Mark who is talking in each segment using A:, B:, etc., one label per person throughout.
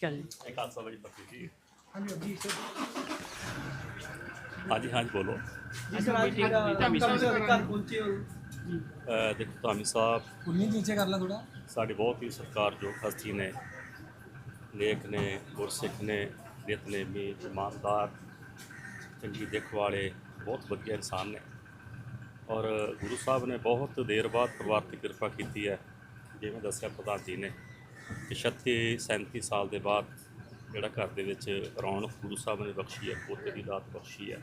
A: ਚੱਲ
B: ਜੀ।
C: ਹਾਂਜੀ ਅਭੀ ਸਰ।
B: ਹਾਂਜੀ ਹਾਂਜੀ ਬੋਲੋ।
C: ਜੀ ਸਰ ਅੱਜ ਜਿਹੜਾ ਧਰਮਸ਼ਾਲਾ ਦੇ ਘਰ ਪਹੁੰਚੇ ਹੋ।
B: ਅਹ ਦੇਖੋ ਧਾਮੀ ਸਾਹਿਬ
C: ਉਨੀ ਨੀਚੇ ਕਰ ਲਾ ਥੋੜਾ
B: ਸਾਡੇ ਬਹੁਤ ਹੀ ਸਤਿਕਾਰਯੋਗ ਹਸਤੀ ਨੇ। ਲੇਖ ਨੇ ਗੁਰਸਿੱਖ ਨੇ ਨਿਤਨੇਮੀ ਇਮਾਨਦਾਰ ਚੰਗੀ ਦਿੱਖ ਵਾਲੇ ਬਹੁਤ ਵਧੀਆ ਇਨਸਾਨ ਨੇ। ਔਰ ਗੁਰੂ ਸਾਹਿਬ ਨੇ ਬਹੁਤ ਦੇਰ ਬਾਅਦ ਪਰਿਵਾਰ ਤੇ ਕਿਰਪਾ ਕੀਤੀ ਹੈ ਜਿਵੇਂ ਦੱਸਿਆ ਪ੍ਰਧਾਨ ਜੀ ਨੇ। ਕਿ 36 37 ਸਾਲ ਦੇ ਬਾਅਦ ਜਿਹੜਾ ਘਰ ਦੇ ਵਿੱਚ ਰੌਣਕ ਗੁਰੂ ਸਾਹਿਬ ਨੇ ਬਖਸ਼ੀ ਹੈ ਪੋਤੇ ਦੀ ਦਾਤ ਬਖਸ਼ੀ ਹੈ।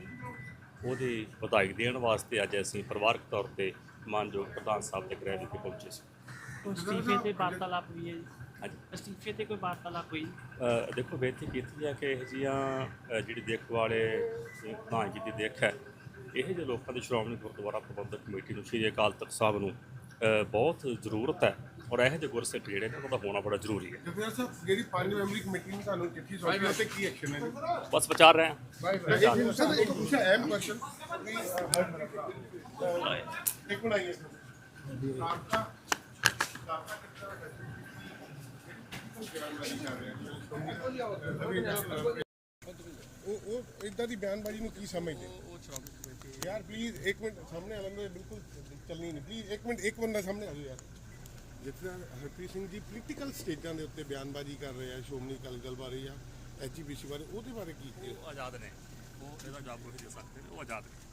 B: ਉਹਦੀ ਵਧਾਈ ਦੇਣ ਵਾਸਤੇ ਅੱਜ ਅਸੀਂ ਪਰਿਵਾਰਕ ਤੌਰ ਤੇ ਮਾਨਯੋਗ ਪ੍ਰਧਾਨ ਸਾਹਿਬ ਦੇ ਗ੍ਰਹਿ ਵਿਖੇ ਪਹੁੰਚੇ ਸੀ।
A: ਅਸਤੀਫੇ ਤੇ ਵਾਰਤਾਲਾਪ ਵੀ ਹੈ ਜੀ।
B: ਹਾਂਜੀ।
A: ਅਸਤੀਫੇ ਤੇ ਕੋਈ ਵਾਰਤਾਲਾਪ ਹੋਈ?
B: ਦੇਖੋ ਬੇਨਤੀ ਕੀਤੀ ਹੈ ਕਿ ਇਹ ਜੀਆਂ ਜਿਹੜੀ ਦੇਖ ਵਾਲੇ ਪ੍ਰਧਾਨ ਜੀ ਦੀ ਦੇਖ ਹੈ ਇਹ ਜਿਹੇ ਲੋਕਾਂ ਦੀ ਸ਼੍ਰੋਮਣੀ ਗੁਰਦੁਆਰਾ ਪ੍ਰਬੰਧਕ ਕਮੇਟੀ ਨੂੰ ਸ਼੍ਰੀ ਅਕਾਲ ਤਖਤ ਸਾਹਿਬ ਨੂੰ ਬਹੁਤ ਜ਼ਰੂਰਤ ਹੈ ਔਰ ਇਹੋ ਜਿਹੇ ਗੁਰਸਿੱਖ ਜਿਹੜੇ ਨੇ ਉਹਨਾਂ ਦਾ ਹੋਣਾ ਬੜਾ ਜ਼ਰੂਰੀ ਹੈ।
D: ਜਫਰ ਸਾਹਿਬ ਜਿਹੜੀ ਪੰਜ ਮੈਂਬਰੀ ਕਮੇਟੀ ਨੇ ਤੁਹਾਨੂੰ ਚਿੱਠੀ ਸੌਂਪੀ ਹੈ ਤੇ ਕੀ ਐਕਸ਼ਨ ਹੈ ਜੀ
B: ਬਸ ਵਿਚਾਰ ਰਹੇ ਹਾਂ।
D: ਇੱਕ ਸਰ ਇੱਕ ਪੁੱਛਿਆ ਅਹਿਮ ਕੁਐਸਚਨ ਇੱਕ ਮਿੰਟ ਆਈਏ ਸਰ ਰਾਬਤਾ ਰਾਬਤਾ ਉਹ ਉਹ ਇਦਾਂ ਦੀ ਬਿਆਨਬਾਜ਼ੀ ਨੂੰ ਕੀ ਸਮਝਦੇ? ਯਾਰ ਪਲੀਜ਼ ਇੱਕ ਮਿੰਟ ਸਾਹਮਣੇ ਆਲਮ ਦੇ ਬਿਲਕੁਲ ਚੱਲਣੀ ਨਹੀਂ ਪਲੀਜ਼ ਇੱਕ ਮਿੰਟ ਇੱਕ ਬੰਦਾ ਸਾਹਮਣੇ ਆ ਜਾਓ ਯਾਰ। ਜਿਸ ਤਰ੍ਹਾਂ ਹਰਪ੍ਰੀਤ ਸਿੰਘ ਜੀ ਪੋਲੀਟੀਕਲ ਸਟੇਜਾਂ ਦੇ ਉੱਤੇ ਬਿਆਨਬਾਜ਼ੀ ਕਰ ਰਹੇ ਆ, ਸ਼੍ਰੋਮਣੀ ਅਕਾਲੀ ਦਲ ਬਾਰੇ ਜਾਂ ਐਚਪੀਸੀ ਬਾਰੇ, ਉਹਦੇ ਬਾਰੇ ਕੀ
B: ਉਹ ਆਜ਼ਾਦ ਨੇ। ਉਹ ਇਹਦਾ ਜਵਾਬ ਨਹੀਂ ਦੇ ਸਕਦੇ ਨੇ, ਉਹ ਆਜ਼ਾਦ ਨੇ।